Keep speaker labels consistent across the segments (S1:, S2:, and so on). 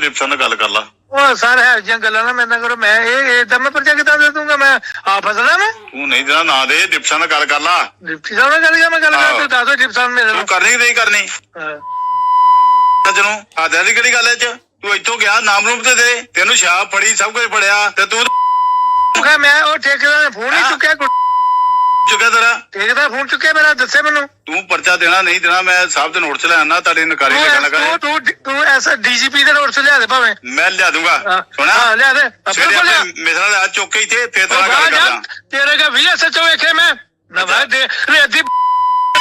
S1: ਡਿਪਸ਼ਨ ਨਾਲ ਗੱਲ ਕਰ ਲਾ।
S2: ਉਹ ਸਰ ਹੈ ਜਿਹੀਆਂ ਗੱਲਾਂ ਨਾ ਮੇਰੇ ਨਾਲ ਕਰੋ। ਮੈਂ ਇਹ ਇਦਾਂ ਮੈਂ ਪਰਚਾ ਕਿੱਦਾਂ ਦੇ ਦੂੰਗਾ ਮੈਂ ਆ ਫਸਣਾ ਮੈਂ?
S1: ਤੂੰ ਨਹੀਂ ਦੇਣਾ ਨਾ ਦੇ। ਡਿਪਸ਼ਨ ਨਾਲ ਗੱਲ ਕਰ ਲਾ।
S2: ਡਿਪਟੀ ਸਾਹਿਬ ਨਾਲ ਗੱਲ ਕਰ ਮੈਂ ਗੱਲ ਕਰ। ਤੂੰ ਦੱਸ ਦੋ ਡਿਪਟੀ ਸਾਹਿਬ ਮੇਰੇ
S1: ਤੂੰ
S2: ਨਾਲ।
S1: ਕਰਨੀ ਨਹੀਂ ਕਰਨੀ?
S2: ਹਾਂ।
S1: ਤੈਨੂੰ ਆਦਿਆ ਦੀ ਕਿਹੜੀ ਗੱਲ ਐ ਚ? ਤੂੰ ਇੱਥੋਂ ਗਿਆ ਨਾਮ ਰੂਪ ਤੇ ਦੇ ਤੈਨੂੰ ਸ਼ਾਪ ਫੜੀ ਸਭ ਕੁਝ ਫੜਿਆ ਤੇ ਤੂੰ
S2: ਤੂੰ ਮੈਂ ਉਹ ਠੇਕੇਦਾਰ ਨੇ ਫੋਨ ਹੀ
S1: ਹਾਂ।
S2: ਚੁੱਕਿਆ ਕੁ-
S1: ਚੁੱਕਿਆ ਤੇਰਾ?
S2: ਠੇਕੇਦਾਰ ਫੋਨ ਚੁੱਕਿਆ ਮੇਰਾ ਦੱਸੇ ਮੈਨੂੰ।
S1: ਤੂੰ ਪਰਚਾ ਦੇਣਾ ਨਹੀਂ ਦੇਣਾ ਮੈਂ ਸਾਹਿਬ ਦੇ ਨੋਟ ਚ ਲੈ ਆਣਾ ਤੁਹਾਡੀ ਨਕਾਰੀ
S2: ਤੂੰ
S1: ਲੱਗਣ
S2: ਐਸ-
S1: ਲੱਗਾ
S2: ਤੂੰ ਤੂੰ ਤੂੰ ਐਸਾ ਡੀਜੀਪੀ ਦੇ ਨੋਟ ਸੇ ਲਿਆ ਦੇ ਭਾਵੇਂ।
S1: ਮੈਂ ਲਿਆ ਦੂੰਗਾ ਸੁਣਾ
S2: ਹਾਂ, ਲਿਆ ਦੇ। ਆਪਣੇ ਕੋਲ ਲਿਆ
S1: ਮੇਰੇ ਨਾਲ ਚੁੱਕ ਕੇ ਇੱਥੇ ਫੇਰ ਤੇਰਾ ਗੱਲ
S2: ਜਾ,
S1: ਕਰਦਾ।
S2: ਤੇਰੇ ਕਾ ਵੀ ਸੱਚੋ ਵੇਖੇ ਮੈਂ। ਨਵਾਂ ਦੇ ਰੇਦੀ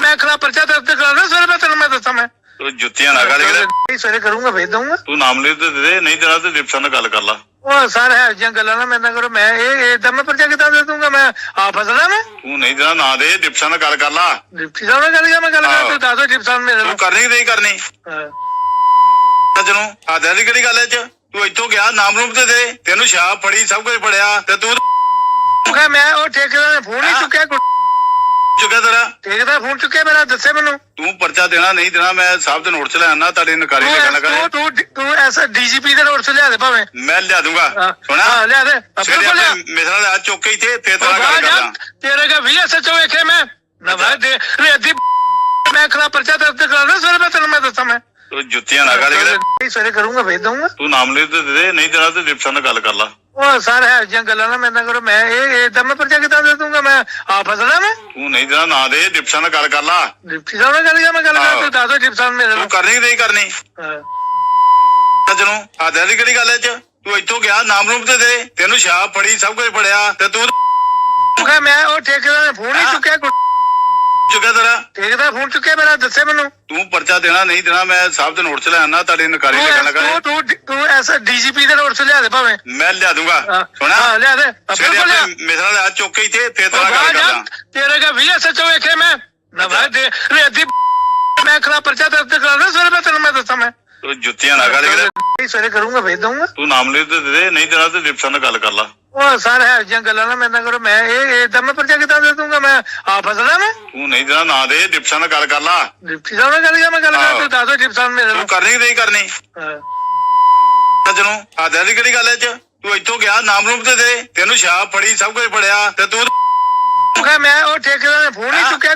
S2: ਮੈਂ ਖਰਾ ਪਰਚਾ ਦਰਜ ਕਰਾਉਣਾ ਸਵੇਰੇ ਮੈਂ ਤੈਨੂੰ ਮੈਂ ਦੱਸਾਂ ਮੈਂ।
S1: ਤੂੰ ਜੁੱਤੀਆਂ ਨਾ ਗਾਲੀ ਕਿਤੇ।
S2: ਸਵੇਰੇ ਕਰੂੰਗਾ ਭੇਜ ਦਊਂਗਾ।
S1: ਤੂੰ ਨਾਮ ਲੈ ਤੇ ਦੇ ਦੇ ਨਹੀਂ ਦੇਣਾ ਤੇ ਡਿਪਸ਼ਨ ਨਾਲ ਗੱਲ ਕਰ ਲਾ।
S2: ਉਹ ਸਰ ਹੈ ਜਿਹੀਆਂ ਗੱਲਾਂ ਨਾ ਮੇਰੇ ਨਾਲ ਕਰੋ। ਮੈਂ ਇਹ ਇਦਾਂ ਮੈਂ ਪਰਚਾ ਕਿੱਦਾਂ ਦੇ ਮੈਂ ਆ ਫਸਣਾ ਮੈਂ
S1: ਤੂੰ ਨਹੀਂ ਦੇਣਾ ਨਾ ਦੇ ਡਿਪਸ਼ਨ ਨਾਲ ਗੱਲ ਕਰ ਲਾ
S2: ਡਿਪਟੀ ਸਾਹਿਬ ਨਾਲ ਗੱਲ ਕਰ ਮੈਂ ਗੱਲ ਕਰ। ਤੂੰ ਦੱਸ ਡਿਪਟੀ ਸਾਹਿਬ ਮੇਰੇ
S1: ਤੂੰ
S2: ਨਾਲ
S1: ਕਰਨੀ ਨਹੀਂ ਕਰਨੀ
S2: ਹਾਂ।
S1: ਤੈਨੂੰ ਆਦਿਆ ਦੀ ਕਿਹੜੀ ਗੱਲ ਐ ਚ ਤੂੰ ਇੱਥੋਂ ਗਿਆ ਨਾਮ ਰੂਪ ਤੇ ਦੇ ਤੈਨੂੰ ਸ਼ਾਪ ਫੜੀ ਸਭ ਕੁਝ ਫੜਿਆ ਤੇ ਤੂੰ
S2: ਮੈਂ ਉਹ ਠੇਕੇਦਾਰ ਨੇ ਫੋਨ ਹੀ
S1: ਹਾਂ।
S2: ਚੁੱਕਿਆ ਕੁ-
S1: ਚੁੱਕਿਆ ਤੇਰਾ?
S2: ਠੇਕੇਦਾਰ ਫੋਨ ਚੁੱਕਿਆ ਮੇਰਾ ਦੱਸੇ ਮੈਨੂੰ।
S1: ਤੂੰ ਪਰਚਾ ਦੇਣਾ ਨਹੀਂ ਦੇਣਾ ਮੈਂ ਸਾਹਿਬ ਦੇ ਨੋਟ ਚ ਲੈ ਆਣਾ ਤੁਹਾਡੀ ਨਕਾਰੀ
S2: ਤੂੰ
S1: ਲੱਗਣ
S2: ਐਸ-
S1: ਲੱਗਾ
S2: ਤੂੰ ਤੂੰ ਤੂੰ ਐਸਾ ਡੀਜੀਪੀ ਦੇ ਨੋਟ ਸੇ ਲਿਆ ਦੇ ਭਾਵੇਂ।
S1: ਮੈਂ ਲਿਆ ਦੂੰਗਾ।
S2: ਹਾਂ।
S1: ਸੁਣਾ
S2: ਹਾਂ, ਲਿਆ ਦੇ। ਆਪਣੇ
S1: ਸਵੇਰੇ
S2: ਕੋਲ ਲਿਆ।
S1: ਆਪਣੇ ਮੇਰੇ ਨਾਲ ਆ ਚੁੱਕ ਕੇ ਇੱਥੇ ਫੇਰ ਤੇਰਾ ਗੱਲ
S2: ਜਾ,
S1: ਕਰਦਾ।
S2: ਤੇਰੇ ਕਾ ਵੀ ਸੱਚੋ ਵੇਖੇ ਮੈਂ। ਨਵਾਂ ਦੇ ਰੇਦੀ ਮੈਂ ਖਰਾ ਪਰਚਾ ਦਰਜ ਕਰਾਉਣਾ ਸਵੇਰੇ ਮੈਂ ਤੈਨੂੰ ਮੈਂ ਦੱਸਾਂ ਮੈਂ।
S1: ਤੂੰ ਜੁੱਤੀਆਂ ਨਾ ਗਾਲੀ ਕਿਤੇ।
S2: ਸਵੇਰੇ ਕਰੂੰਗਾ ਭੇਜ ਦਊਂਗਾ।
S1: ਤੂੰ ਨਾਮ ਲੈ ਤੇ ਦੇ ਦੇ ਨਹੀਂ ਦੇਣਾ ਤੇ ਡਿਪਸ਼ਨ ਨਾਲ ਗੱਲ ਕਰ ਲਾ।
S2: ਉਹ ਸਰ ਹੈ ਜਿਹੀਆਂ ਗੱਲਾਂ ਨਾ ਨਾਲ ਕਰੋ। ਮੈਂ ਇਹ ਇਦਾਂ ਮੈਂ ਪਰਚਾ ਕਿੱਦਾਂ ਦੇ ਦੂੰਗਾ ਮੈਂ ਆ ਫਸਣਾ ਮੈਂ।
S1: ਤੂੰ ਨਹੀਂ ਦੇਣਾ ਨਾ ਦੇ ਡਿਪਸ਼ਨ ਨਾਲ ਗੱਲ ਕਰ ਲਾ
S2: ਡਿਪਟੀ ਸਾਹਿਬ ਨਾਲ ਗੱਲ ਕਰ ਮੈਂ ਗੱਲ ਕਰ। ਤੂੰ ਦੱਸ ਡਿਪਟੀ ਸਾਹਿਬ ਮੇਰੇ ਨਾਲ
S1: ਤੂੰ ਕਰਨੀ ਨਹੀਂ ਕਰਨੀ
S2: ਹਾਂ।
S1: ਤੈਨੂੰ ਆਦਿਆ ਦੀ ਕਿਹੜੀ ਗੱਲ ਐ ਚ ਤੂੰ ਇੱਥੋਂ ਗਿਆ ਨਾਮ ਰੂਪ ਤੇ ਦੇ ਤੈਨੂੰ ਸ਼ਾਪ ਫੜੀ ਸਭ ਕੁਝ ਫੜਿਆ ਤੇ ਤੂੰ
S2: ਕਹ ਮੈਂ ਉਹ ਠੇਕੇਦਾਰ ਨੇ ਫੋਨ ਹੀ
S1: ਹਾਂ।
S2: ਚੁੱਕਿਆ ਕੁ-
S1: ਚੁੱਕਿਆ ਤੇਰਾ?
S2: ਠੇਕੇਦਾਰ ਫੋਨ ਚੁੱਕਿਆ ਮੇਰਾ ਦੱਸੇ ਮੈਨੂੰ।
S1: ਤੂੰ ਪਰਚਾ ਦੇਣਾ ਨਹੀਂ ਦੇਣਾ ਮੈਂ ਸਾਹਿਬ ਦੇ ਨੋਟ ਚ ਲੈ ਆਣਾ ਤੁਹਾਡੀ ਨਕਾਰੀ
S2: ਤੂੰ
S1: ਲੱਗਣ
S2: ਐਸ-
S1: ਲੱਗਾ
S2: ਤੂੰ ਤੂੰ ਤੂੰ ਐਸਾ ਡੀਜੀਪੀ ਦੇ ਨੋਟ ਲਿਆ ਦੇ ਭਾਵੇਂ।
S1: ਮੈਂ ਲਿਆ ਦੂੰਗਾ।
S2: ਹਾਂ।
S1: ਸੁਣਾ।
S2: ਹਾਂ, ਲਿਆ ਦੇ। ਆਪਣੇ
S1: ਸਵੇਰੇ
S2: ਕੋਲ ਲਿਆ।
S1: ਆਪਣੇ ਮੇਰੇ ਨਾਲ ਆ ਚੁੱਕ ਕੇ ਇੱਥੇ ਫੇਰ
S2: ਉਹ
S1: ਤੇਰਾ ਗੱਲ
S2: ਜਾ,
S1: ਕਰਦਾ।
S2: ਤੇਰੇ ਕਾ ਵੀ ਸੱਚੋ ਵੇਖੇ ਮੈਂ। ਨਵਾਂ ਦੇ ਰੇਦੀ ਮੈਂ ਖਰਾ ਪਰਚਾ ਦਰਜ ਕਰਾਉਣਾ ਸਵੇਰੇ ਮੈਂ ਤੈਨੂੰ ਮੈਂ ਦੱਸਾਂ ਮੈਂ।
S1: ਤੂੰ ਜੁੱਤੀਆਂ ਨਾ ਗਾਲੀ ਕਿਤੇ
S2: ਸਵੇਰੇ ਕਰੂੰਗਾ ਭੇਜ ਦਊਂਗਾ।
S1: ਤੂੰ ਨਾਮ ਲੈ ਤੇ ਦੇ ਦੇ ਨਹੀਂ ਦੇਣਾ ਤੇ ਡਿਪਸ਼ਨ ਨਾਲ ਗੱਲ ਕਰ ਲਾ।
S2: ਉਹ ਸਰ ਹੈ ਜਿਹੀਆਂ ਗੱਲਾਂ ਨਾ ਨਾਲ ਕਰੋ। ਮੈਂ ਇਹ ਇਦਾਂ ਮੈਂ ਪਰਚਾ ਕਿੱਦਾਂ ਦੇ ਦੂੰਗਾ ਮੈਂ ਆ ਫਸਣਾ ਮੈਂ।
S1: ਤੂੰ ਨਹੀਂ ਦੇਣਾ ਨਾ ਦੇ ਡਿਪਸ਼ਨ ਨਾਲ ਗੱਲ ਕਰ ਲਾ।
S2: ਡਿਪਟੀ ਸਾਹਿਬ ਨਾਲ ਗੱਲ ਕਰ ਮੈਂ ਗੱਲ ਕਰ। ਤੂੰ ਦੱਸ ਡਿਪਟੀ ਸਾਹਿਬ ਮੇਰੇ ਨਾਲ।
S1: ਤੂੰ ਕਰਨੀ ਨਹੀਂ ਕਰਨੀ?
S2: ਹਾਂ।
S1: ਤੈਨੂੰ ਆਦਿਆ ਦੀ ਕਿਹੜੀ ਗੱਲ ਐ ਚ? ਤੂੰ ਇੱਥੋਂ ਗਿਆ ਨਾਮ ਰੂਪ ਤੇ ਦੇ ਤੈਨੂੰ ਸ਼ਾਪ ਫੜੀ ਸਭ ਕੁਝ ਫੜਿਆ ਤੇ ਤੂੰ
S2: ਕਹ ਮੈਂ ਉਹ ਠੇਕੇਦਾਰ ਨੇ ਫੋਨ ਹੀ। ਚੁੱਕਿਆ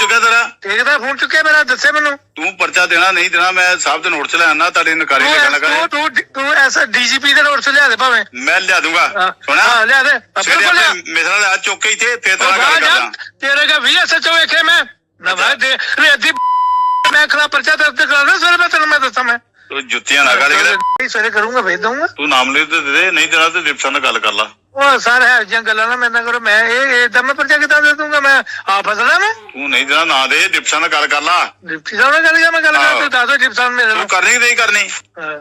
S1: ਚੁੱਕਿਆ ਤੇਰਾ?
S2: ਠੇਕੇਦਾਰ ਫੋਨ ਚੁੱਕਿਆ ਮੇਰਾ ਦੱਸੇ ਮੈਨੂੰ।
S1: ਤੂੰ ਪਰਚਾ ਦੇਣਾ ਨਹੀਂ ਦੇਣਾ ਮੈਂ ਸਾਹਿਬ ਦੇ ਨੋਟ ਚ ਲੈ ਆਣਾ ਤੁਹਾਡੀ ਨਕਾਰੀ ਲੱਗਣ ਲੱਗਾ
S2: ਤੂੰ ਤੂੰ ਤੂੰ ਐਸਾ ਡੀਜੀਪੀ ਦੇ ਨੋਟ ਲਿਆ ਦੇ ਭਾਵੇਂ।
S1: ਮੈਂ ਲਿਆ ਦੂੰਗਾ ਸੁਣਾ
S2: ਹਾਂ, ਲਿਆ ਦੇ।
S1: ਮੇਰੇ ਨਾਲ ਆ ਚੁੱਕ ਕੇ ਇੱਥੇ ਫੇਰ ਤੇਰਾ ਗੱਲ ਕਰਦਾ।
S2: ਤੇਰੇ ਕਾ ਵੀ ਸੱਚੋ ਵੇਖੇ ਮੈਂ। ਨਵਾਂ ਦੇ ਰੇਦੀ ਮੈਂ ਖਰਾ ਪਰਚਾ ਦਰਜ ਕਰਾਉਣਾ ਸਵੇਰੇ ਮੈਂ ਤੈਨੂੰ ਮੈਂ ਦੱਸਾਂ ਮੈਂ।
S1: ਤੂੰ ਜੁੱਤੀਆਂ ਨਾ ਗਾਲੀ ਕਿਤੇ।
S2: ਸਵੇਰੇ ਕਰੂੰਗਾ ਭੇਜ ਦਊਂਗਾ।
S1: ਤੂੰ ਨਾਮ ਲੈ ਦੇ ਦੇ ਨਹੀਂ ਦੇਣਾ ਤੇ ਡਿਪਸ਼ਨ ਨਾਲ ਗੱਲ ਕਰ ਲਾ।
S2: ਉਹ ਸਰ ਹੈ ਜਿਹੀਆਂ ਗੱਲਾਂ ਨਾ ਨਾਲ ਕਰੋ। ਮੈਂ ਇਹ ਇਦਾਂ ਮੈਂ ਪਰਚਾ ਕਿੱਦਾਂ ਦੇ ਦੂੰਗਾ ਮੈਂ ਆ ਫਸਣਾ ਮੈਂ?
S1: ਤੂੰ ਨਹੀਂ ਦੇਣਾ ਨਾ ਦੇ ਡਿਪਸ਼ਨ ਨਾਲ ਗੱਲ ਕਰ ਲਾ।
S2: ਡਿਪਟੀ ਸਾਹਿਬ ਨਾਲ ਗੱਲ ਕਰ ਮੈਂ ਗੱਲ ਕਰ। ਤੂੰ ਦੱਸ ਸਾਹਿਬ ਮੇਰੇ ਨਾਲ।
S1: ਤੂੰ ਕਰਨੀ ਨਹੀਂ ਕਰਨੀ?
S2: ਹਾਂ।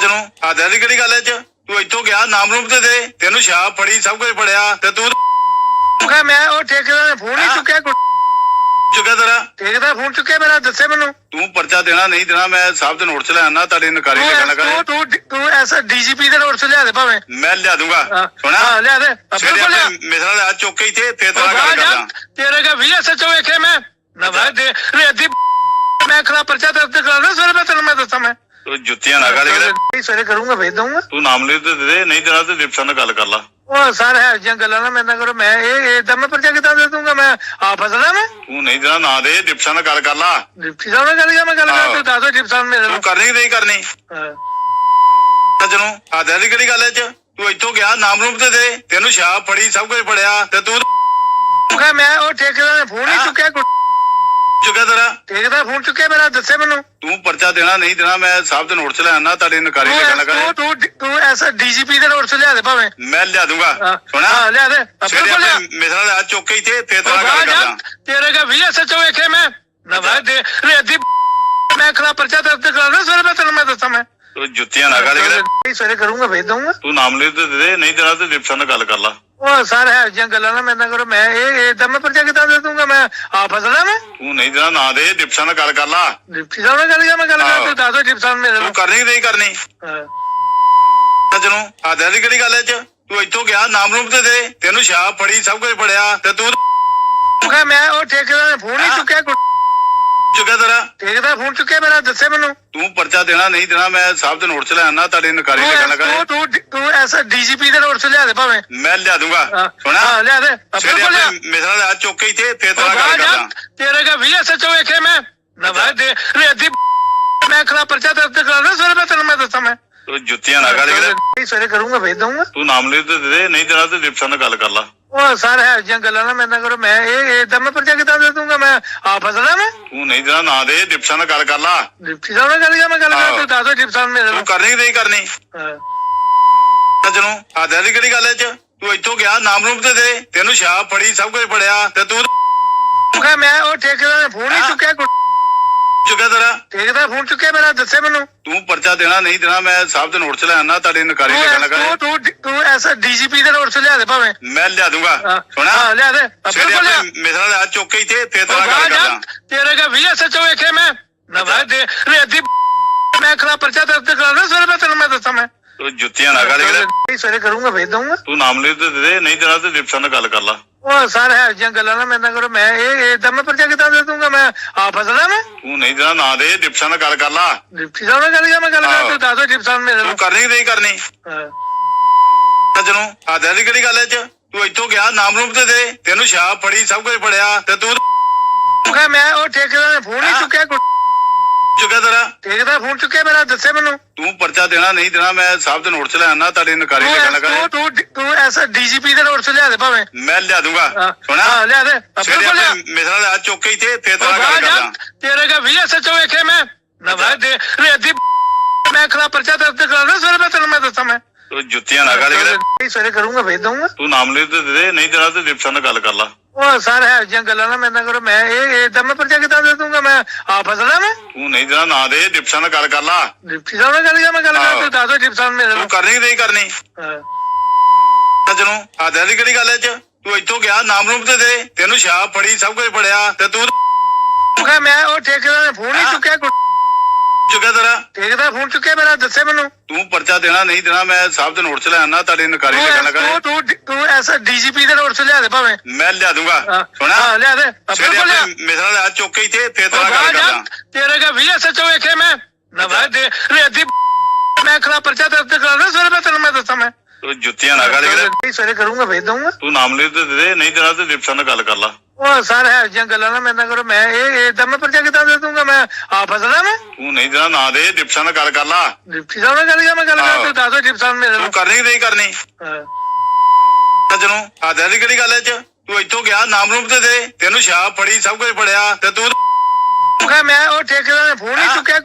S1: ਤੈਨੂੰ ਆਦਿਆ ਦੀ ਕਿਹੜੀ ਗੱਲ ਐ ਚ? ਤੂੰ ਇੱਥੋਂ ਗਿਆ ਨਾਮ ਰੂਪ ਤੇ ਦੇ। ਤੈਨੂੰ ਸ਼ਾਪ ਫੜੀ ਸਭ ਕੁਝ ਫੜਿਆ ਤੂੰ ਤੂੰ
S2: ਕਹ ਮੈਂ ਉਹ ਠੇਕੇਦਾਰ ਨੇ ਫੋਨ ਹੀ
S1: ਹਾਂ।
S2: ਚੁੱਕਿਆ ਕੁ-
S1: ਚੁੱਕਿਆ ਤੇਰਾ?
S2: ਠੇਕੇਦਾਰ ਫੋਨ ਚੁੱਕਿਆ ਮੇਰਾ ਦੱਸੇ ਮੈਨੂੰ।
S1: ਤੂੰ ਪਰਚਾ ਦੇਣਾ ਨਹੀਂ ਦੇਣਾ ਮੈਂ ਸਾਹਿਬ ਦੇ ਨੋਟ ਚ ਲੈ ਆਣਾ ਤੁਹਾਡੀ ਨਕਾਰੀ
S2: ਤੂੰ
S1: ਲੱਗਣ
S2: ਐਸ-
S1: ਲੱਗਾ
S2: ਤੂੰ ਤੂੰ ਤੂੰ ਐਸਾ ਡੀਜੀਪੀ ਦੇ ਨੋਟ ਸੇ ਲਿਆ ਦੇ ਭਾਵੇਂ।
S1: ਮੈਂ ਲਿਆ ਦੂੰਗਾ।
S2: ਹਾਂ।
S1: ਸੁਣਾ
S2: ਹਾਂ, ਲਿਆ ਦੇ। ਆਪਣੇ
S1: ਸਵੇਰੇ
S2: ਕੋਲ ਲਿਆ।
S1: ਆਪਣੇ ਮੇਰੇ ਨਾਲ ਆ ਚੁੱਕ ਕੇ ਇੱਥੇ ਫੇਰ
S2: ਉਹ
S1: ਤੇਰਾ ਗੱਲ ਕਰਦਾ।
S2: ਤੇਰੇ ਕਾ ਵੀ ਸੱਚੋ ਵੇਖੇ ਮੈਂ। ਨਵਾਂ ਦੇ ਰੇਦੀ ਮੈਂ ਖਰਾ ਪਰਚਾ ਦਰਜ ਕਰਾਉਣਾ ਸਵੇਰੇ ਮੈਂ ਤੈਨੂੰ ਮੈਂ ਦੱਸਾਂ ਮੈਂ।
S1: ਤੂੰ ਜੁੱਤੀਆਂ ਨਾ ਗਾਲੀ ਕਿਤੇ।
S2: ਸਵੇਰੇ ਕਰੂੰਗਾ ਭੇਜ ਦਊਂਗਾ।
S1: ਤੂੰ ਨਾਮ ਲੈ ਤੇ ਦੇ ਦੇ ਨਹੀਂ ਦੇਣਾ ਤੇ ਡਿਪਸ਼ਨ ਨਾਲ ਗੱਲ ਕਰ ਲਾ।
S2: ਉਹ ਸਰ ਹੈ ਜਿਹੀਆਂ ਗੱਲਾਂ ਨਾ ਮੇਰੇ ਨਾਲ ਕਰੋ। ਮੈਂ ਇਹ ਇਦਾਂ ਮੈਂ ਪਰਚਾ ਕਿੱਦਾਂ ਦੇ ਦੂੰਗਾ ਮੈਂ ਆ ਫਸਣਾ ਮੈਂ?
S1: ਤੂੰ ਨਹੀਂ ਦੇਣਾ ਨਾ ਦੇ ਡਿਪਸ਼ਨ ਨਾਲ ਗੱਲ ਕਰ ਲਾ।
S2: ਡਿਪਟੀ ਸਾਹਿਬ ਨਾਲ ਗੱਲ ਕਰ ਮੈਂ ਗੱਲ ਕਰ। ਤੂੰ ਦੱਸ ਡਿਪਟੀ ਸਾਹਿਬ ਮੇਰੇ ਨਾਲ।
S1: ਤੂੰ ਕਰਨੀ ਨਹੀਂ ਕਰਨੀ?
S2: ਹਾਂ।
S1: ਤੈਨੂੰ ਆਦਿਆ ਦੀ ਕਿਹੜੀ ਗੱਲ ਐ ਚ ਤੂੰ ਇੱਥੋਂ ਗਿਆ ਨਾਮ ਰੂਪ ਤੇ ਦੇ। ਤੈਨੂੰ ਸ਼ਾਪ ਫੜੀ ਸਭ ਕੁਝ ਫੜਿਆ ਤੇ ਤੂੰ
S2: ਤੂੰ ਕਹ ਮੈਂ ਉਹ ਠੇਕੇਦਾਰ ਨੇ ਫੋਨ ਹੀ। ਚੁੱਕਿਆ
S1: ਚੁੱਕਿਆ
S2: ਠੇਕੇਦਾਰ ਫੋਨ ਚੁੱਕਿਆ ਮੇਰਾ ਦੱਸੇ ਮੈਨੂੰ।
S1: ਤੂੰ ਪਰਚਾ ਦੇਣਾ ਨਹੀਂ ਦੇਣਾ ਮੈਂ ਸਾਹਿਬ ਦੇ ਨੋਟ ਚ ਲੈ ਆਣਾ ਤੁਹਾਡੀ ਨਕਾਰੀ
S2: ਤੂੰ
S1: ਲੱਗਣ
S2: ਐਸ- ਤੂੰ ਤੂੰ ਤੂੰ ਐਸਾ ਡੀਜੀਪੀ ਦੇ ਨੋਟ ਸੇ ਲਿਆ ਦੇ ਭਾਵੇਂ।
S1: ਮੈਂ ਲਿਆ ਦੂੰਗਾ।
S2: ਹਾਂ।
S1: ਸੁਣਾ
S2: ਹਾਂ, ਲਿਆ ਦੇ। ਆਪਣੇ
S1: ਸਵੇਰੇ
S2: ਕੋਲ ਲਿਆ।
S1: ਮੇਰੇ ਨਾਲ ਚੁੱਕ ਕੇ ਇੱਥੇ ਫੇਰ
S2: ਉਹ
S1: ਤੇਰਾ ਗੱਲ ਕਰਦਾ
S2: ਤੇਰੇ ਕਾ ਵੀ ਸੱਚੋ ਵੇਖੇ ਮੈਂ। ਨਵਾਂ ਦੇ ਰੇਦੀ ਮੈਂ ਖਰਾ ਪਰਚਾ ਦਰਜ ਕਰਾਉਣਾ ਸਵੇਰੇ ਮੈਂ ਤੈਨੂੰ ਮੈਂ ਦੱਸਾਂ ਮੈਂ।
S1: ਤੂੰ ਜੁੱਤੀਆਂ ਨਾ ਗਾਲੀ ਕਿਤੇ।
S2: ਸਵੇਰੇ ਕਰੂੰਗਾ ਭੇਜ ਦਊਂਗਾ।
S1: ਤੂੰ ਨਾਮ ਲੈ ਤੇ ਦੇ ਦੇ ਨਹੀਂ ਦੇਣਾ ਤੇ ਡਿਪਸ਼ਨ ਨਾਲ ਗੱਲ ਕਰ ਲਾ।
S2: ਉਹ ਸਰ ਹੈ ਜਿਹੀਆਂ ਗੱਲਾਂ ਨਾ ਮੇਰੇ ਨਾਲ ਕਰੋ। ਮੈਂ ਇਹ ਇਦਾਂ ਮੈਂ ਪਰਚਾ ਕਿੱਦਾਂ ਦੇ ਦੂੰਗਾ ਮੈਂ ਆ ਫਸਣਾ ਮੈਂ।
S1: ਤੂੰ ਨਹੀਂ ਦੇਣਾ ਨਾ ਦੇ ਡਿਪਸ਼ਨ ਨਾਲ ਗੱਲ ਕਰ ਲਾ।
S2: ਡਿਪਟੀ ਸਾਹਿਬ ਨਾਲ ਗੱਲ ਕਰ ਮੈਂ ਗੱਲ ਕਰ। ਤੂੰ ਦੱਸ ਡਿਪਟੀ ਸਾਹਿਬ ਮੇਰੇ ਨਾਲ।
S1: ਤੂੰ ਕਰਨੀ ਨਹੀਂ ਕਰਨੀ?
S2: ਹਾਂ।
S1: ਤੈਨੂੰ ਆਦਿਆ ਦੀ ਕਿਹੜੀ ਗੱਲ ਐ ਚ? ਤੂੰ ਇੱਥੋਂ ਗਿਆ ਨਾਮ ਰੂਪ ਤੇ ਦੇ। ਤੈਨੂੰ ਸ਼ਾਪ ਫੜੀ ਸਭ ਕੁਝ ਫੜਿਆ ਤੇ ਤੂੰ
S2: ਤੂੰ ਮੈਂ ਉਹ ਠੇਕੇਦਾਰ ਨੇ ਫੋਨ ਹੀ
S1: ਹਾਂ।
S2: ਚੁੱਕਿਆ ਕੁ-
S1: ਚੁੱਕਿਆ ਤੇਰਾ?
S2: ਠੇਕੇਦਾਰ ਫੋਨ ਚੁੱਕਿਆ ਮੇਰਾ ਦੱਸੇ ਮੈਨੂੰ।
S1: ਤੂੰ ਪਰਚਾ ਦੇਣਾ ਨਹੀਂ ਦੇਣਾ ਮੈਂ ਸਾਹਿਬ ਦੇ ਨੋਟ ਚ ਲੈ ਆਣਾ ਤੁਹਾਡੇ ਨਕਾਰੀ ਲੱਗਣ ਲੱਗਾ
S2: ਤੂੰ ਤੂੰ ਤੂੰ ਐਸਾ ਡੀਜੀਪੀ ਦੇ ਨੋਟ ਚ ਲਿਆ ਦੇ ਭਾਵੇਂ।
S1: ਮੈਂ ਲਿਆ ਦੂੰਗਾ। ਸੁਣਾ
S2: ਹਾਂ ਲਿਆ ਦੇ।
S1: ਸਵੇਰੇ
S2: ਬਿਲਕੁਲ ਲਿਆ।
S1: ਆਪਣੇ ਮੇਰਾ ਲਿਆ ਚੁੱਕ ਕੇ ਇੱਥੇ ਤੇਰਾ ਗੱਲ
S2: ਜਾ,
S1: ਕਰਦਾ।
S2: ਤੇਰੇ ਕਾ ਵੀ ਐਸਐਚਓ ਵੇਖੇ ਮੈਂ। ਨਵਾਂ ਦੇ ਰੇਦੀ ਮੈਂ ਖਲਾ ਪਰਚਾ ਦਰਜ ਕਰਾਉਣਾ ਸਵੇਰੇ ਮੈਂ ਤੈਨੂੰ ਮੈਂ ਦੱਸਾਂ ਮੈਂ।
S1: ਤੂੰ ਜੁੱਤੀਆਂ ਨਾ ਗਾਲੀ ਦੇ
S2: ਸਵੇਰੇ ਕਰੂੰਗਾ ਭੇਜ ਦਊਂਗਾ।
S1: ਤੂੰ ਨਾਮ ਲੈ ਤੇ ਦੇ ਦੇ ਨਹੀਂ ਦੇਣਾ ਤੇ ਡਿਪਸ਼ਨ ਨਾਲ ਗੱਲ ਕਰ ਲਾ।
S2: ਉਹ ਸਰ ਹੈ ਜਿਹੀਆਂ ਗੱਲਾਂ ਨਾ ਮੇਰੇ ਨਾਲ ਕਰੋ। ਮੈਂ ਇਹ ਇਦਾਂ ਮੈਂ ਪਰਚਾ ਕਿਦਾਂ ਦੇ ਦੂੰਗਾ ਮੈਂ ਆ ਫਸਣਾ ਮੈਂ
S1: ਤੂੰ ਨਹੀਂ ਦੇਣਾ ਨਾ ਦੇ ਡਿਪਸ਼ਨ ਨਾਲ ਗੱਲ ਕਰ ਲਾ।
S2: ਡਿਪਟੀ ਸਾਹਿਬ ਨਾਲ ਗੱਲ ਕਰ ਮੈਂ ਗੱਲ ਕਰ। ਤੂੰ ਦੱਸ ਦੋ ਡਿਪਟੀ ਸਾਹਿਬ ਮੇਰੇ
S1: ਤੂੰ
S2: ਨਾਲ।
S1: ਕਰਨੀ ਨਹੀਂ ਕਰਨੀ?
S2: ਹਾਂ।
S1: ਸੱਜਣੋਂ ਆਦਿਆ ਦੀ ਕਿਹੜੀ ਗੱਲ ਐ ਚ ਤੂੰ ਇੱਥੋਂ ਗਿਆ ਨਾਮ ਰੂਪ ਤੇ ਦੇ। ਤੈਨੂੰ ਸ਼ਾਪ ਫੜੀ ਸਭ ਕੁਝ ਫੜਿਆ ਤੇ ਤੂੰ
S2: ਤੂੰ ਮੈਂ ਉਹ ਠੇਕੇਦਾਰ ਨੇ ਫੋਨ ਹੀ
S1: ਹਾਂ।
S2: ਚੁੱਕਿਆ ਕੋਈ
S1: ਚੁੱਕਿਆ ਤੇਰਾ?
S2: ਠੇਕੇਦਾਰ ਫੋਨ ਚੁੱਕਿਆ ਮੇਰਾ ਦੱਸੇ ਮੈਨੂੰ।
S1: ਤੂੰ ਪਰਚਾ ਦੇਣਾ ਨਹੀਂ ਦੇਣਾ ਮੈਂ ਸਾਹਿਬ ਦੇ ਨੋਟ ਚ ਲੈ ਆਣਾ ਤੁਹਾਡੇ ਨਕਾਰੀ ਲੱਗਣ ਲੱਗਾ
S2: ਤੂੰ ਤੂੰ ਤੂੰ ਐਸਾ ਡੀਜੀਪੀ ਦੇ ਨੋਟ ਚ ਲਿਆ ਦੇ ਭਾਵੇਂ।
S1: ਮੈਂ ਲਿਆ ਦੂੰਗਾ। ਸੁਣਾ
S2: ਹਾਂ ਲਿਆ ਦੇ।
S1: ਸਵੇਰੇ
S2: ਬਿਲਕੁਲ ਲਿਆ
S1: ਆਪਣੇ ਲਿਆ ਚੁੱਕ ਕੇ ਇੱਥੇ ਫੇਰ ਤੇਰਾ ਗੱਲ ਕਰਦਾ।
S2: ਤੇਰੇ ਕਾ ਵੀ ਐਸਐਚਓ ਵੇਖੇ ਮੈਂ। ਨਵਾਂ ਦੇ ਰੇਦੀ ਮੈਂ ਖਲਾ ਪਰਚਾ ਦਰਜ ਕਰਾਉਣਾ ਸਵੇਰੇ ਮੈਂ ਤੈਨੂੰ ਮੈਂ ਦੱਸਾਂ ਮੈਂ।
S1: ਤੂੰ ਜੁੱਤੀਆਂ ਨਾ ਦੇ
S2: ਸਵੇਰੇ ਕਰੂੰਗਾ ਭੇਜ ਦਊਂਗਾ।
S1: ਤੂੰ ਨਾਮ ਲੈ ਤੇ ਦੇ ਦੇ ਨਹੀਂ ਦੇਣਾ ਤੇ ਡਿਪਸ਼ਨ ਨਾਲ ਗੱਲ ਕਰ ਲਾ।
S2: ਉਹ ਸਰ ਹੈ ਜਿਹੀਆਂ ਗੱਲਾਂ ਨਾ ਮੇਰੇ ਨਾਲ ਕਰੋ। ਮੈਂ ਇਹ ਇਦਾਂ ਮੈਂ ਪਰਚਾ ਕਿਦਾਂ ਦੇ ਦੂੰਗਾ ਮੈਂ ਆ ਫਸਣਾ ਮੈਂ।
S1: ਤੂੰ ਨਹੀਂ ਦੇਣਾ ਨਾ ਦੇ ਡਿਪਸ਼ਨ ਨਾਲ ਗੱਲ ਕਰ ਲਾ।
S2: ਡਿਪਟੀ ਸਾਹਿਬ ਨਾਲ ਗੱਲ ਕਰ ਮੈਂ ਗੱਲ ਕਰ। ਤੂੰ ਦੱਸ ਡਿਪਟੀ ਸਾਹਿਬ ਮੇਰੇ
S1: ਤੂੰ
S2: ਨਾਲ
S1: ਕਰਨੀ ਨਹੀਂ ਕਰਨੀ?
S2: ਹਾਂ।
S1: ਸੱਜਣੋਂ ਆਦਿਆ ਦੀ ਕਿਹੜੀ ਗੱਲ ਐ ਚ? ਤੂੰ ਇੱਥੋਂ ਗਿਆ ਨਾਮ ਰੂਪ ਤੇ ਦੇ। ਤੈਨੂੰ ਸ਼ਾਪ ਫੜੀ ਸਭ ਕੁਝ ਫੜਿਆ ਤੇ ਤੂੰ
S2: ਤੂੰ ਕਿਹਾ ਮੈਂ ਉਹ ਠੇਕੇਦਾਰ ਨੇ ਫੋਨ ਹੀ
S1: ਹਾਂ।
S2: ਚੁੱਕਿਆ ਕੋਈ
S1: ਚੁੱਕਿਆ ਤੇਰਾ?
S2: ਠੇਕੇਦਾਰ ਫੋਨ ਚੁੱਕਿਆ ਮੇਰਾ ਦੱਸੇ ਮੈਨੂੰ।
S1: ਤੂੰ ਪਰਚਾ ਦੇਣਾ ਨਹੀਂ ਦੇਣਾ ਮੈਂ ਸਾਹਿਬ ਦੇ ਨੋਟ ਚ ਲੈ ਆਣਾ ਤੁਹਾਡੇ ਨਕਾਰੀ
S2: ਤੂੰ
S1: ਲੱਗਣ ਲੱਗਾ
S2: ਤੂੰ ਤੂੰ ਤੂੰ ਐਸਾ ਡੀਜੀਪੀ ਦੇ ਨੋਟ ਚ ਲਿਆ ਦੇ ਭਾਵੇਂ।
S1: ਮੈਂ ਲਿਆ ਦੂੰਗਾ ਸੁਣਾ
S2: ਹਾਂ ਲਿਆ ਦੇ।
S1: ਸਵੇਰੇ
S2: ਬਿਲਕੁਲ ਲਿਆ
S1: ਆਪਣੇ ਮੇਰਾ ਲਿਆ ਚੁੱਕ ਕੇ ਇੱਥੇ ਫੇਰ ਤੇਰਾ
S2: ਬਾਹਰ ਜਾ,
S1: ਕਰਦਾ
S2: ਤੇਰੇ ਕਾ ਵੀ ਐਸਐਚਓ ਵੇਖੇ ਮੈਂ। ਨਵਾਂ ਦੇ ਰੇਦੀ ਮੈਂ ਖਲਾ ਪਰਚਾ ਦਰਜ ਕਰਾਉਣਾ ਸਵੇਰੇ।
S1: ਜੁੱਤੀਆਂ ਨਾ ਗਾਲੀ ਦੇ
S2: ਸਵੇਰੇ ਕਰੂੰਗਾ ਭੇਜ ਦਊਂਗਾ।
S1: ਤੂੰ ਨਾਮ ਲੈ ਤੇ ਦੇ ਦੇ ਨਹੀਂ ਦੇਣਾ ਤੇ ਡਿਪਸ਼ਨ ਨਾਲ ਗੱਲ ਕਰ ਲਾ।
S2: ਉਹ ਸਰ ਹੈ ਜਿਹੀਆਂ ਗੱਲਾਂ ਨਾ ਮੇਰੇ ਨਾਲ ਕਰੋ। ਮੈਂ ਇਹ ਇਦਾਂ ਮੈਂ ਪਰਚਾ ਕਿਦਾਂ ਦੇ ਦੂੰਗਾ ਮੈਂ ਆ ਫਸਣਾ ਮੈਂ?
S1: ਤੂੰ ਨਹੀਂ ਦੇਣਾ ਨਾ ਦੇ ਡਿਪਸ਼ਨ ਨਾਲ ਗੱਲ ਕਰ ਲਾ।
S2: ਡਿਪਟੀ ਸਾਹਿਬ ਨਾਲ ਗੱਲ ਕਰ ਮੈਂ ਗੱਲ ਕਰ। ਤੂੰ ਦੱਸ ਸਾਹਿਬ ਮੇਰੇ
S1: ਤੂੰ
S2: ਨਾਲ।
S1: ਕਰਨੀ ਨਹੀਂ ਕਰਨੀ?
S2: ਹਾਂ।
S1: ਸੱਜਣੋਂ ਆਦਿਆ ਦੀ ਕਿਹੜੀ ਗੱਲ ਐ ਚ? ਤੂੰ ਇੱਥੋਂ ਗਿਆ ਨਾਮ ਰੂਪ ਤੇ ਦੇ। ਤੈਨੂੰ ਸ਼ਾਪ ਫੜੀ ਸਭ ਕੁਝ ਫੜਿਆ ਤੇ ਤੂੰ
S2: ਮੈਂ ਉਹ ਠੇਕੇਦਾਰ ਨੇ ਫੋਨ ਹੀ
S1: ਹਾਂ।
S2: ਚੁੱਕਿਆ
S1: ਚੁੱਕਿਆ ਤੇਰਾ?
S2: ਠੇਕੇਦਾਰ ਫੋਨ ਚੁੱਕਿਆ ਮੇਰਾ ਦੱਸੇ ਮੈਨੂੰ।
S1: ਤੂੰ ਪਰਚਾ ਦੇਣਾ ਨਹੀਂ ਦੇਣਾ ਮੈਂ ਸਾਹਿਬ ਦੇ ਨੋਟ ਚ ਲੈ ਆਣਾ ਤੁਹਾਡੇ ਨਕਾਰੀ ਲੱਗਣ ਲੱਗਾ
S2: ਤੂੰ ਤੂੰ ਤੂੰ ਐਸਾ ਡੀਜੀਪੀ ਦੇ ਨੋਟ ਚ ਲਿਆ ਦੇ ਭਾਵੇਂ।
S1: ਮੈਂ ਲਿਆ ਦੂੰਗਾ। ਸੁਣਾ
S2: ਹਾਂ ਲਿਆ ਦੇ। ਲਿਆ
S1: ਆਪਣੇ ਮੇਰਾ ਲਿਆ ਚੁੱਕ ਕੇ ਇੱਥੇ ਫੇਰ ਤੇਰਾ ਗੱਲ ਕਰਦਾ।
S2: ਤੇਰੇ ਕਾ ਵੀ ਐਸਐਚਓ ਵੇਖੇ ਮੈਂ। ਨਵਾਂ ਦੇ ਰੇਦੀ ਮੈਂ ਖਲਾ ਪਰਚਾ ਦਰਜ ਕਰਾਉਣਾ ਸਵੇਰੇ ਮੈਂ ਤੈਨੂੰ ਮੈਂ ਦੱਸਾਂ।
S1: ਤੂੰ ਜੁੱਤੀਆਂ ਨਾ ਗਾਲੀ ਦੇ
S2: ਸਵੇਰੇ ਕਰੂੰਗਾ ਭੇਜ ਦਊਂਗਾ।
S1: ਤੂੰ ਨਾਮ ਲੈ ਤੇ ਦੇ ਦੇ ਨਹੀਂ ਦੇਣਾ ਤੇ ਡਿਪਸ਼ਨ ਨਾਲ ਗੱਲ ਕਰ ਲਾ।
S2: ਉਹ ਸਰ ਹੈ ਜਿਹੀਆਂ ਗੱਲਾਂ ਨਾ ਨਾਲ ਕਰੋ। ਮੈਂ ਇਹ ਇਦਾਂ ਮੈਂ ਪਰਚਾ ਕਿਦਾਂ ਦੇ ਦੂੰਗਾ ਮੈਂ ਆ ਫਸਣਾ ਮੈਂ?
S1: ਤੂੰ ਨਹੀਂ ਦੇਣਾ ਨਾ ਦੇ ਡਿਪਸ਼ਨ ਨਾਲ ਗੱਲ ਕਰ ਲਾ।
S2: ਡਿਪਟੀ ਸਾਹਿਬ ਨਾਲ ਗੱਲ ਕਰ ਮੈਂ ਗੱਲ ਕਰ। ਤੂੰ ਦੱਸ ਡਿਪਟੀ ਸਾਹਿਬ ਮੇਰੇ
S1: ਤੂੰ
S2: ਨਾਲ।
S1: ਕਰਨੀ ਨਹੀਂ ਕਰਨੀ?
S2: ਹਾਂ।
S1: ਸੱਜਣੋਂ ਆਦਿਆ ਦੀ ਕਿਹੜੀ ਗੱਲ ਐ ਚ? ਤੂੰ ਇੱਥੋਂ ਗਿਆ ਨਾਮ ਰੂਪ ਤੇ ਦੇ। ਤੈਨੂੰ ਸ਼ਾਪ ਫੜੀ ਸਭ ਕੁਝ ਫੜਿਆ ਤੇ ਤੂੰ
S2: ਤੂੰ ਮੈਂ ਉਹ ਠੇਕੇਦਾਰ ਨੇ ਫੋਨ ਹੀ। ਚੁੱਕਿਆ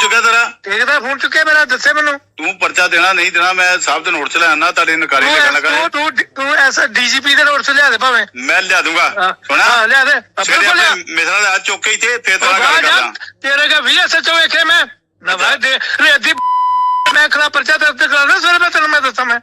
S1: ਚੁੱਕਿਆ ਤੇਰਾ?
S2: ਠੇਕੇਦਾਰ ਫੋਨ ਚੁੱਕਿਆ ਮੇਰਾ ਦੱਸੇ ਮੈਨੂੰ।
S1: ਤੂੰ ਪਰਚਾ ਦੇਣਾ ਨਹੀਂ ਦੇਣਾ ਮੈਂ ਸਾਹਿਬ ਦੇ ਨੋਟ ਚ ਲੈ ਆਣਾ ਤੁਹਾਡੇ ਨਕਾਰੀ ਲੱਗਣ ਲੱਗਾ
S2: ਤੂੰ ਤੂੰ ਤੂੰ ਐਸਾ ਡੀਜੀਪੀ ਦੇ ਨੋਟ ਚ ਲਿਆ ਦੇ ਭਾਵੇਂ।
S1: ਮੈਂ ਲਿਆ ਦੂੰਗਾ। ਸੁਣਾ
S2: ਹਾਂ ਲਿਆ ਦੇ।
S1: ਸਵੇਰੇ
S2: ਬਿਲਕੁਲ ਲਿਆ।
S1: ਮੇਰਾ ਚੁੱਕ ਕੇ ਇੱਥੇ ਫੇਰ
S2: ਉਹ
S1: ਤੇਰਾ ਗੱਲ ਕਰਦਾ।
S2: ਤੇਰੇ ਕਾ ਵੀ ਐਸਐਚਓ ਵੇਖੇ ਮੈਂ। ਨਵਾਂ ਦੇ ਰੇਦੀ ਮੈਂ ਖਲਾ ਪਰਚਾ ਦਰਜ ਕਰਾਉਣਾ ਸਵੇਰੇ ਮੈਂ ਤੈਨੂੰ ਮੈਂ ਦੱਸਾਂ ਮੈਂ।